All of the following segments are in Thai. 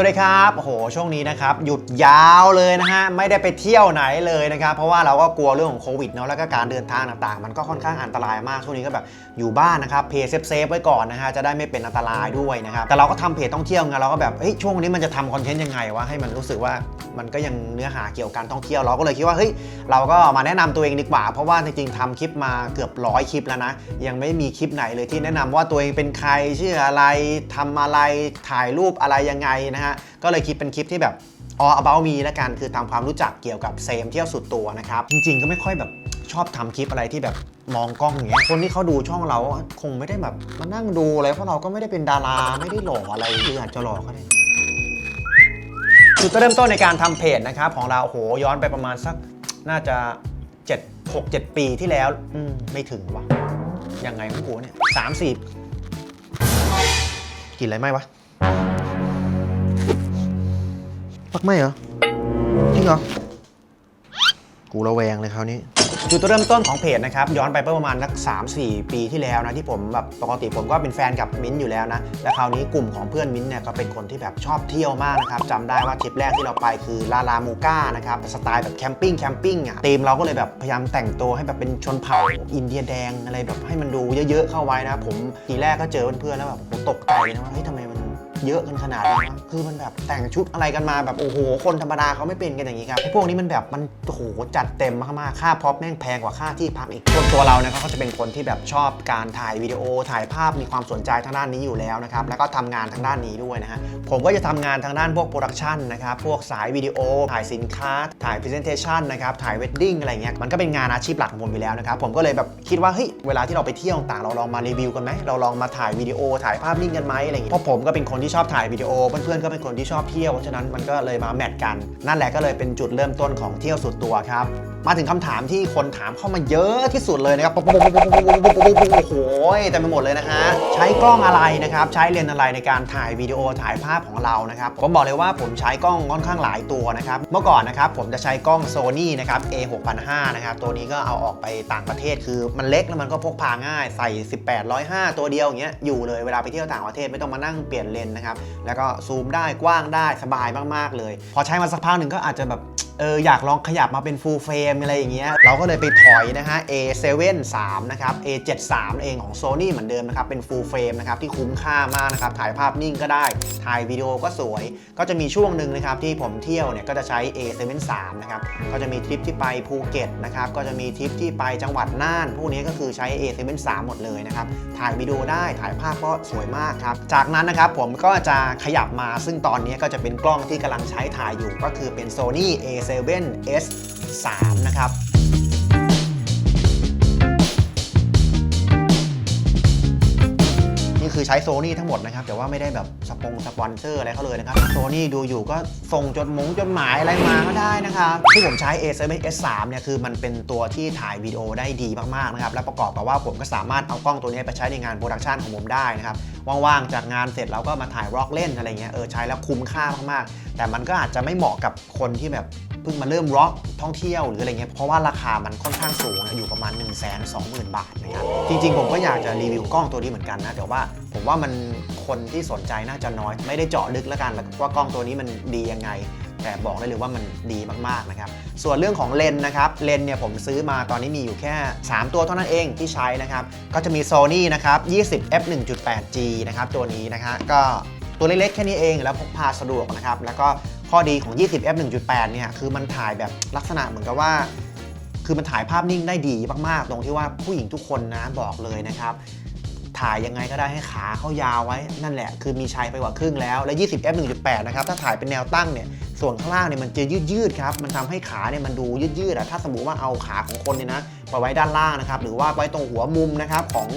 วัสดีครับโอ้โหช่วงนี้นะครับหยุดยาวเลยนะฮะไม่ได้ไปเที่ยวไหนเลยนะครับเพราะว่าเราก็กลัวเรื่องของโควิดเนาะแล้วก็การเดินทางต่างๆ มันก็ค่อนข้างอันตรายมากช่วงนี้ก็แบบอยู่บ้านนะครับเพจเซฟๆไว้ก่อนนะฮะจะได้ไม่เป็นอันตรายด้วยนะครับแต่เราก็ทำเพจท่องเที่ยวไงเราก็แบบเฮ้ยช่วงนี้มันจะทำคอนเทนต์ยังไงวะให้มันรู้สึกว่ามันก็ยังเนื้อหาเกี่ยวกับการท่องเที่ยวเราก็เลยคิดว่าเฮ้ยเราก็มาแนะนำตัวเองดีกว่า เพราะว่าจริงๆทำคลิปมาเกือบร้อยคลิปแล้วนะยังไม่มีคลิปไหนเลยที่แนะนำว่าตัวเองเป็นใครชื่ออะไรทำอะไรถ่ายรูปอะไรยังไงนะฮะก็เลยคิดเป็นคลิปที่แบบ all about me ละกันคือทำความรู้จักเกี่ยวกับเซมเที่ยวสุดตัวนะครับ จริงๆ ก็ไม่ค่อยแบบชอบทำคลิปอะไรที่แบบมองกล้องอย่างเงี้ย คนที่เขาดูช่องเราคงไม่ได้แบบมานั่งดูอะไรเพราะเราก็ไม่ได้เป็นดาราไม่ได้หล่ออะไรหรืออาจจะหล่อก็ได้จุดเริ่มต้นในการทำเพจนะครับของเราโหย้อนไปประมาณสักน่าจะ 7 6 7 ปีที่แล้วมไม่ถึงวะยังไงของกูเนี่ยสามสี่กินอะไรไหมวะ ปักไม่เหรอ จริงเหรอ กูระแวงเลยคราวนี้ จุดเริ่มต้นของเพจนะครับ ย้อนไปประมาณนัก 3-4 ปีที่แล้วนะ ที่ผมแบบปกติผมก็เป็นแฟนกับมิ้นท์อยู่แล้วนะ และคราวนี้กลุ่มของเพื่อนมิ้นท์เนี่ยก็เป็นคนที่แบบชอบเที่ยวมากนะครับจำได้ว่าทริปแรกที่เราไปคือลาลามูก้านะครับสไตล์แบบแคมปิ้งแคมปิ้งอะธีมเราก็เลยแบบพยายามแต่งตัวให้แบบเป็นชนเผ่าอินเดียแดงอะไรแบบให้มันดูเยอะๆเข้าไว้นะผมทีแรกก็เจอเพื่อนๆแล้วแบบผมตกใจนะว่าเฮ้ยทำไมมัน เยอะกันขนาดนี้วะคือมันแบบแต่งชุดอะไรกันมาแบบโอ้โห คนธรรมดาเขาไม่เป็นกันอย่างนี้ครับไอ้พวกนี้มันแบบมันโอ้โหจัดเต็มมากๆค่าพร็อพแม่งแพงกว่าค่าที่พักอีกส่วนตัวเราเนี่ยเขาก็จะเป็นคนที่แบบชอบการถ่ายวิดีโอถ่ายภาพมีความสนใจทางด้านนี้อยู่แล้วนะครับแล้วก็ทำงานทางด้านนี้ด้วยนะฮะผมก็จะทำงานทางด้านพวกโปรดักชันนะครับพวกสายวิดีโอถ่ายสินค้า ถ่ายพรีเซนเทชันนะครับถ่ายเวดดิ้งอะไรเงี้ยมันก็เป็นงานอาชีพหลักของผมอยู่แล้วนะครับผมก็เลยแบบคิดว่าเฮ้ยเวลาที่เราไปเที่ยวต่างเราลองมารีวิวกันไหมเราลองมาถ่ายวิดีโอถ่ายภาพนิ่งกันไหมอะไรเงี้ยเพราะผมก็เป็นคนที่ชอบถ่ายวิดีโอ เพื่อนๆก็เป็นคนที่ชอบเที่ยวเพราะฉะนั้นมันก็เลยมาแมทกัน นั่นแหละก็เลยเป็นจุดเริ่มต้นของเที่ยวสุดตัวครับ มาถึงคำถามที่คนถามเข้ามาเยอะที่สุดเลยนะครับโอ้โหเต็มไปหมดเลยนะฮะใช้กล้องอะไรนะครับใช้เลนส์อะไรในการถ่ายวิดีโอถ่ายภาพของเรานะครับผมบอกเลยว่าผมใช้กล้องค่อนข้างหลายตัวนะครับเมื่อก่อนนะครับผมจะใช้กล้อง Sony นะครับ A 6 5 0 0นะครับตัวนี้ก็เอาออกไปต่างประเทศคือมันเล็กแล้วมันก็พกพาง่ายใส่ 18 105 ตัวเดียวอย่างเงี้ยอยู่เลยเวลาไปเที่ยวต่างประเทศไม่ต้องมานั่งเปลี่ยนเลนส์นะครับ แล้วก็ซูมได้กว้างได้สบายมากๆเลย พอใช้มาสักพักหนึ่งก็อาจจะแบบ เอออยากลองขยับมาเป็น full frame อะไรอย่างเงี้ยเราก็เลยไปถอยนะฮะ A7 3 นะครับ A73 เองของ Sony เหมือนเดิมนะครับ เป็น full frame นะครับที่คุ้มค่ามากนะครับถ่ายภาพนิ่งก็ได้ ถ่ายวิดีโอก็สวย ก็จะมีช่วงหนึ่งนะครับที่ผมเที่ยวเนี่ยก็จะใช้ A73 นะครับก็จะมีทริปที่ไปภูเก็ตนะครับก็จะมีทริปที่ไปจังหวัดน่านพวกนี้ก็คือใช้ A73 หมดเลยนะครับถ่ายวิดีโอได้ถ่ายภาพก็สวยมากครับจากนั้นนะครับผมก็จะขยับมาซึ่งตอนนี้ก็จะเป็นกล้องที่กำลังใช้ถ่ายอยู่ก็คือเป็น Sony 7S 3 นะครับนี่คือใช้โซนี่ทั้งหมดนะครับ แต่ว่าไม่ได้แบบสปงสปอนเซอร์อะไรเขาเลยนะครับโซนี่ดูอยู่ก็ส่งจดหมงจดหมายอะไรมาก็ได้นะครับ ที่ผมใช้ A7S3 เนี่ยคือมันเป็นตัวที่ถ่ายวิดีโอได้ดีมากๆนะครับ และประกอบกับว่าผมก็สามารถเอากล้องตัวนี้ไปใช้ในงานโปรดักชันของผมได้นะครับ ว่างๆจากงานเสร็จเราก็มาถ่ายร็อกเล่นอะไรเงี้ยเออใช้แล้วคุ้มค่ามากๆ แต่มันก็อาจจะไม่เหมาะกับคนที่แบบเพิ่งมาเริ่มร็อกท่องเที่ยวหรืออะไรเงี้ยเพราะว่าราคามันค่อนข้างสูงนะอยู่ประมาณ 1 2 0 0 0 0 บาทนะครับจริงๆ ผมก็อยากจะรีวิวกล้องตัวนี้เหมือนกันนะแต่ว่าผมว่ามันคนที่สนใจน่าจะน้อยไม่ได้เจาะลึกแล้วกันว่ากล้องตัวนี้มันดียังไง แต่บอกได้เลยว่ามันดีมากๆนะครับ ส่วนเรื่องของเลนนะครับเลนเนี่ยผมซื้อมาตอนนี้มีอยู่แค่ 3 ตัวเท่านั้นเองที่ใช้นะครับ ก็จะมี Sony นะครับ20 f 1.8G นะครับตัวนี้นะฮะก็ตัวเล็กๆแค่นี้เองแล้วพกพาสะดวกนะครับ แล้วก็ข้อดีของ 20 f 1.8เนี่ยคือมันถ่ายแบบลักษณะเหมือนกับว่าคือมันถ่ายภาพนิ่งได้ดีมากๆ ตรงที่ว่าผู้หญิงทุกคนนะบอกเลยนะครับ ถ่ายยังไงก็ได้ให้ขาเขายาวไว้นั่นแหละ คือมีชัยไปกว่าครึ่งแล้ว และ 20 f 1.8 นะครับ ถ้าถ่ายเป็นแนวตั้งเนี่ย ส่วนข้างล่างเนี่ยมันจะยืดยืดครับ มันทำให้ขาเนี่ยมันดูยืดยืดอะถ้าสมมติว่าเอาขาของคนเนี่ยนะไปไว้ด้านล่างนะครับ หรือว่าไว้ตรงหัวมุมนะครับของ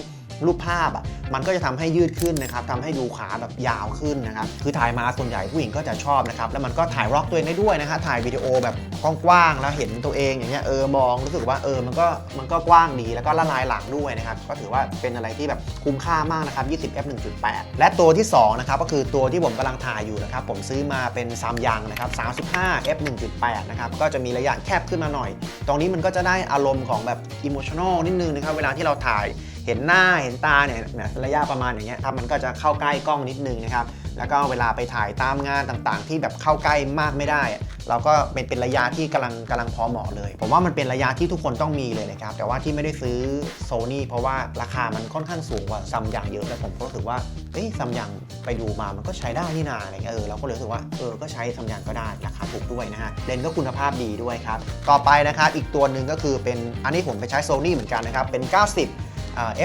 รูปภาพอะมันก็จะทำให้ยืดขึ้นนะครับทำให้ดูขาแบบยาวขึ้นนะครับคือถ่ายมาส่วนใหญ่ผู้หญิงก็จะชอบนะครับแล้วมันก็ถ่ายร็อกตัวเองได้ด้วยนะฮะถ่ายวิดีโอแบบกว้างๆแล้วเห็นตัวเองอย่างเงี้ยเออมองรู้สึกว่าเออมันก็มันก็กว้างดีแล้วก็ละลายหลังด้วยนะครับก็ถือว่าเป็นอะไรที่แบบคุ้มค่ามากนะครับ20 f 1.8 และตัวที่2นะครับก็คือตัวที่ผมกำลังถ่ายอยู่นะครับผมซื้อมาเป็นซัมยังนะครับ35 f 1.8นะครับก็จะมีระยะแคบขึ้นมาหน่อย ตรงนี้มันก็จะได้อารมณ์ของแบบอิโมชั่นอลนิดนึงนะครับเวลาที่เราถ่าย เห็นหน้าเห็นตาเนี่ยระยะประมาณอย่างเงี้ยครับมันก็จะเข้าใกล้กล้องนิดนึงนะครับแล้วก็เวลาไปถ่ายตามงานต่างๆ ที่แบบเข้าใกล้มากไม่ได้ เราก็เป็นเป็นระยะที่กำลังกำลังพอเหมาะเลย ผมว่ามันเป็นระยะที่ทุกคนต้องมีเลยนะครับ แต่ว่าที่ไม่ได้ซื้อโซนี่เพราะว่าราคามันค่อนข้างสูงกว่าซัมยังเยอะแล้วผมก็รู้สึกว่าเอ้ยซัมยังไปดูมามันก็ใช้ได้นี่นาอะไรเงี้ยเออเราก็เลยรู้สึกว่าเออก็ใช้ซัมยังก็ได้ราคาถูกด้วยนะฮะเลนส์ก็คุณภาพดีด้วยครับต่อไปนะครับอีกตัวหนึ่งก็คือเป็นอันนี้ผมไปใช้โซนี่เหมือนกันนะครับเป็น 90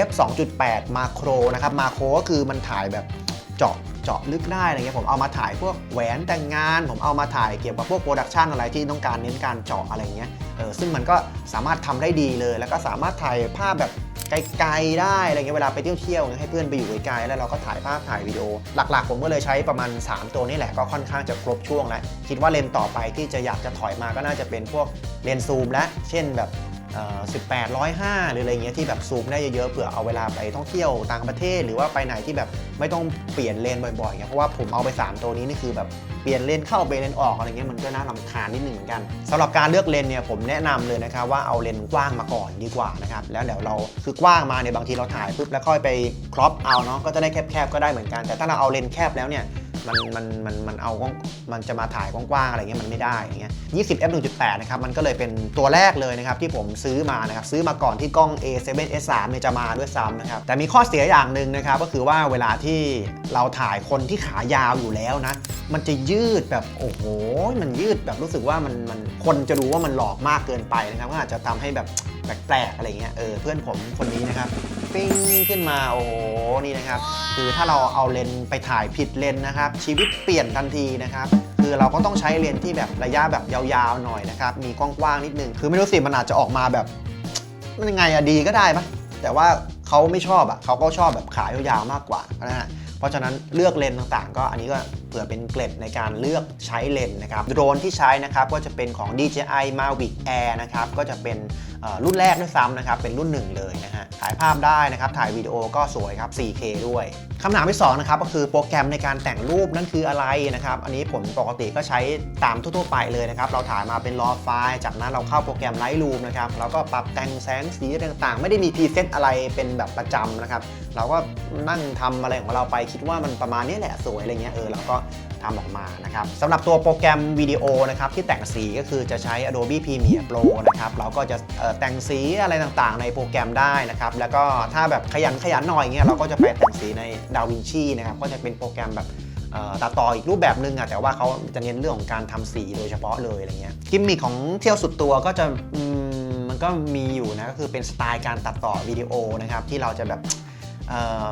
f 2.8มาโครนะครับมาโครก็คือมันถ่ายแบบเจาะเจาะลึกได้อะไรเงี้ยผมเอามาถ่ายพวกแหวนแต่งงาน ผมเอามาถ่ายเกี่ยวกับพวกโปรดักชันอะไรที่ต้องการเน้นการเจาะอะไรเงี้ยเออซึ่งมันก็สามารถทำได้ดีเลย แล้วก็สามารถถ่ายภาพแบบไกลๆได้อะไรเงี้ยเวลาไปเที่ยวเที่ยวๆให้เพื่อนไปอยู่ไกลๆแล้วเราก็ถ่ายภาพถ่ายวิดีโอ หลักๆ ผมก็เลยใช้ประมาณ 3 ตัวนี่แหละก็ค่อนข้างจะครบช่วงแล้ว คิดว่าเลนต่อไปที่จะอยากจะถอยมาก็น่าจะเป็นพวกเลนซูมและเช่นแบบ 18 105 หรืออะไรเงี้ยที่แบบซูมได้เยอะๆเผื่อเอาเวลาไปท่องเที่ยวต่างประเทศ หรือว่าไปไหนที่แบบไม่ต้องเปลี่ยนเลนบ่อยๆเงี้ยเพราะว่าผมเอาไป 3 ตัวนี้นี่คือแบบเปลี่ยนเลนเข้าเปลี่ยนเลนออกอะไรเงี้ยมันก็น่ารำคาญนิดหนึ่งเหมือนกันสำหรับการเลือกเลนเนี่ยผมแนะนำเลยนะครับว่าเอาเลนกว้างมาก่อนดีกว่านะครับแล้วเดี๋ยวเราคือกว้างมาเนี่ยบางทีเราถ่ายปุ๊บแล้วค่อยไปครอปเอาเนาะก็จะได้แคบๆก็ได้เหมือนกัน แต่ถ้าเราเอาเลนแคบแล้วเนี่ย มันมันมันมันเอากล้องมันจะมาถ่ายกว้างๆอะไรเงี้ยมันไม่ได้อย่างเงี้ย20 f 1.8นะครับมันก็เลยเป็นตัวแรกเลยนะครับที่ผมซื้อมานะครับซื้อมาก่อนที่กล้อง A7S3 เนี่ยจะมาด้วยซ้ำนะครับแต่มีข้อเสียอย่างหนึ่งนะครับก็คือว่าเวลาที่เราถ่ายคนที่ขายาวอยู่แล้วนะมันจะยืดแบบโอ้โหมันยืดแบบรู้สึกว่ามันมันคนจะรู้ว่ามันหลอกมากเกินไปนะครับก็อาจจะทำให้แบบ แปลกๆอะไรเงี้ยเออเพื่อนผมคนนี้นะครับปิ้งขึ้นมาโอ้โหนี่นะครับ คือถ้าเราเอาเลนไปถ่ายผิดเลนนะครับ ชีวิตเปลี่ยนทันทีนะครับ คือเราก็ต้องใช้เลนที่แบบระยะแบบยาวๆหน่อยนะครับ มีกว้างๆนิดนึงคือไม่รู้สิมันอาจจะออกมาแบบ มันยังไงอะดีก็ได้ปะแต่ว่าเขาไม่ชอบอะเขาก็ชอบแบบขายยาวๆมากกว่านะฮะเพราะฉะนั้นเลือกเลนต่างๆ ก็อันนี้ก็เผื่อเป็นเกร็ดในการเลือกใช้เลนนะครับโดรนที่ใช้นะครับก็จะเป็นของ DJI Mavic Air นะครับก็จะเป็น รุ่นแรกด้วยซ้ำนะครับเป็นรุ่นหนึ่งเลยนะฮะถ่ายภาพได้นะครับถ่ายวิดีโอก็สวยครับ 4K ด้วยคำถามที่2นะครับก็คือโปรแกรมในการแต่งรูปนั่นคืออะไรนะครับอันนี้ผมปกติก็ใช้ตามทั่วๆไปเลยนะครับเราถ่ายมาเป็นรอไฟล์จากนั้นเราเข้าโปรแกรม Lightroom นะครับเราก็ปรับแต่งแสงสีต่างๆ ไม่ได้มีพรีเซตอะไรเป็นแบบประจำนะครับเราก็นั่งทำอะไรของเราไปคิดว่ามันประมาณนี้แหละสวยอะไรเงี้ยเออเราก็ ทำออกมานะครับสำหรับตัวโปรแกรมวิดีโอนะครับที่แต่งสีก็คือจะใช้ Adobe Premiere Pro นะครับเราก็จะแต่งสีอะไรต่างๆ ในโปรแกรมได้นะครับแล้วก็ถ้าแบบขยันขยันหน่อยเงี้ยเราก็จะไปแต่งสีใน DaVinci นะครับก็จะเป็นโปรแกรมแบบตัดต่ออีกรูปแบบนึงอะแต่ว่าเขาจะเน้นเรื่องของการทำสีโดยเฉพาะเลยอะไรเงี้ยกิมมิคของเที่ยวสุดตัวก็จะมมันก็มีอยู่นะก็คือเป็นสไตล์การตัดต่อวิดีโอนะครับที่เราจะแบบ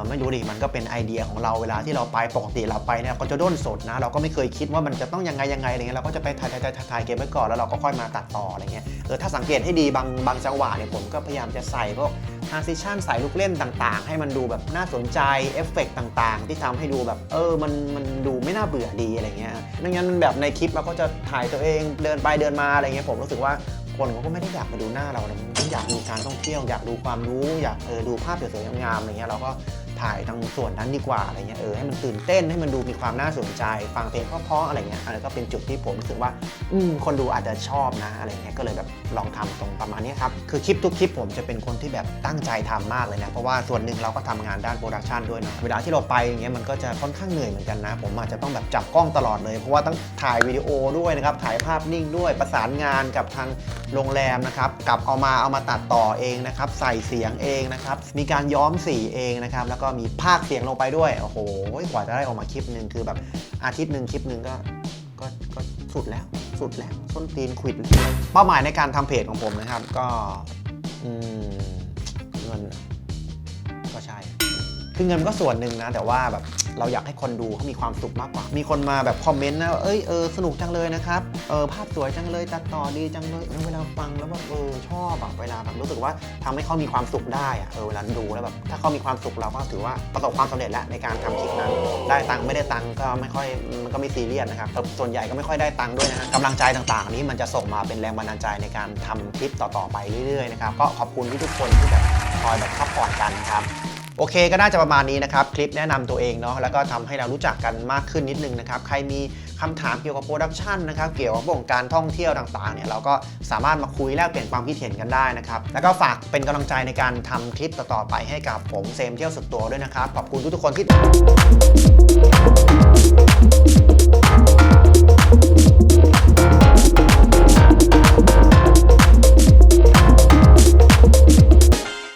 ไม่รู้ดิมันก็เป็นไอเดียของเราเวลาที่เราไปปกติเราไปเนี่ยก็จะด้นสดนะ เราก็ไม่เคยคิดว่ามันจะต้องยังไงยังไงอะไรเงี้ยเราก็จะไปถ่ายถ่ายถ่ายถ่ายเก็บไว้ก่อนแล้วเราก็ค่อยมาตัดต่ออะไรเงี้ยเออถ้าสังเกตให้ดีบางบางจังหวะเนี่ยผมก็พยายามจะใส่พวก transition ใส่ลูกเล่นต่างๆ ให้มันดูแบบน่าสนใจเอฟเฟกต่างๆ ที่ทำให้ดูแบบเออมันมันดูไม่น่าเบื่อดีอะไรเงี้ยไม่งั้นมันแบบในคลิปเราก็จะถ่ายตัวเองเดินไปเดินมาอะไรเงี้ยผมรู้สึกว่า คนเขาก็ไม่ได้อยากมาดูหน้าเรานะมันอยากดูการท่องเที่ยว อยากดูความรู้ อยากเออดูภาพสวยๆงามๆอะไรเงี้ยเราก็ ถ่ายทางส่วนนั้นดีกว่าอะไรเงี้ยเออให้มันตื่นเต้นให้มันดูมีความน่าสนใจ ฟังเพลงเพราะๆอะไรเงี้ยอันนี้ก็เป็นจุดที่ผมรู้สึกว่าอืมคนดูอาจจะชอบนะอะไรเงี้ยก็เลยแบบลองทำตรงประมาณนี้ครับคือคลิปทุกคลิปผมจะเป็นคนที่แบบตั้งใจทำมากเลยนะเพราะว่าส่วนหนึ่งเราก็ทำงานด้านโปรดักชันด้วยเนาะเวลาที่เราไปอย่างเงี้ยมันก็จะค่อนข้างเหนื่อยเหมือนกันนะ ผมอาจจะต้องแบบจับกล้องตลอดเลย เพราะว่าต้องถ่ายวิดีโอด้วยนะครับถ่ายภาพนิ่งด้วยประสานงานกับทางโรงแรมนะครับกลับเอามาเอามาตัดต่อเองนะครับใส่เสียงเองนะครับมีการย้อมสีเองนะครับแล้วก็็มีภาคเสียงลงไปด้วย โอ้โหกว่าจะได้ออกมาคลิปหนึ่งคือแบบอาทิตย์หนึ่งคลิปหนึ่งก็ก็ก็สุดแล้ว สุดแล้วส้นตีนขวิดเป้าหมายในการทำเพจของผมนะครับ ก็เงินก็ใช่ คือเงินก็ส่วนหนึ่งนะ แต่ว่าแบบ เราอยากให้คนดูเขามีความสุขมากกว่า มีคนมาแบบคอมเมนต์นะว่าเอ้ยเออสนุกจังเลยนะครับเออภาพสวยจังเลยตัดต่อดีจังเลยเออเวลาฟังแล้วแบบเออชอบแบบเวลาแบบรู้สึกว่าทำให้เขามีความสุขได้อะเออเวลาดูแล้วแบบถ้าเขามีความสุขเราก็ถือว่าประสบความสำเร็จแล้วในการทำคลิปนั้น ได้ตังค์ไม่ได้ตังค์ก็ไม่ค่อยมันก็ไม่ซีเรียสนะครับแต่ส่วนใหญ่ก็ไม่ค่อยได้ตังค์ด้วยนะฮะกำลังใจต่างๆนี้มันจะส่งมาเป็นแรงบันดาลใจในการทำคลิปต่อๆไปเรื่อยๆนะครับก็ขอบคุณที่ทุกคนที่แบบคอยแบบซัพพอร์ตกันนะครับ โอเคก็น่าจะประมาณนี้นะครับ คลิปแนะนำตัวเองเนาะแล้วก็ทำให้เรารู้จักกันมากขึ้นนิดนึงนะครับ ใครมีคำถามเกี่ยวกับโปรดักชันนะครับเกี่ยวกับเรื่องการท่องเที่ยวต่างๆเนี่ยเราก็สามารถมาคุยแลกเปลี่ยนความคิดเห็นกันได้นะครับ แล้วก็ฝากเป็นกำลังใจในการทำคลิปต่อๆไปให้กับผมเซมเที่ยวสุดตัวด้วยนะครับขอบคุณทุกๆคนที่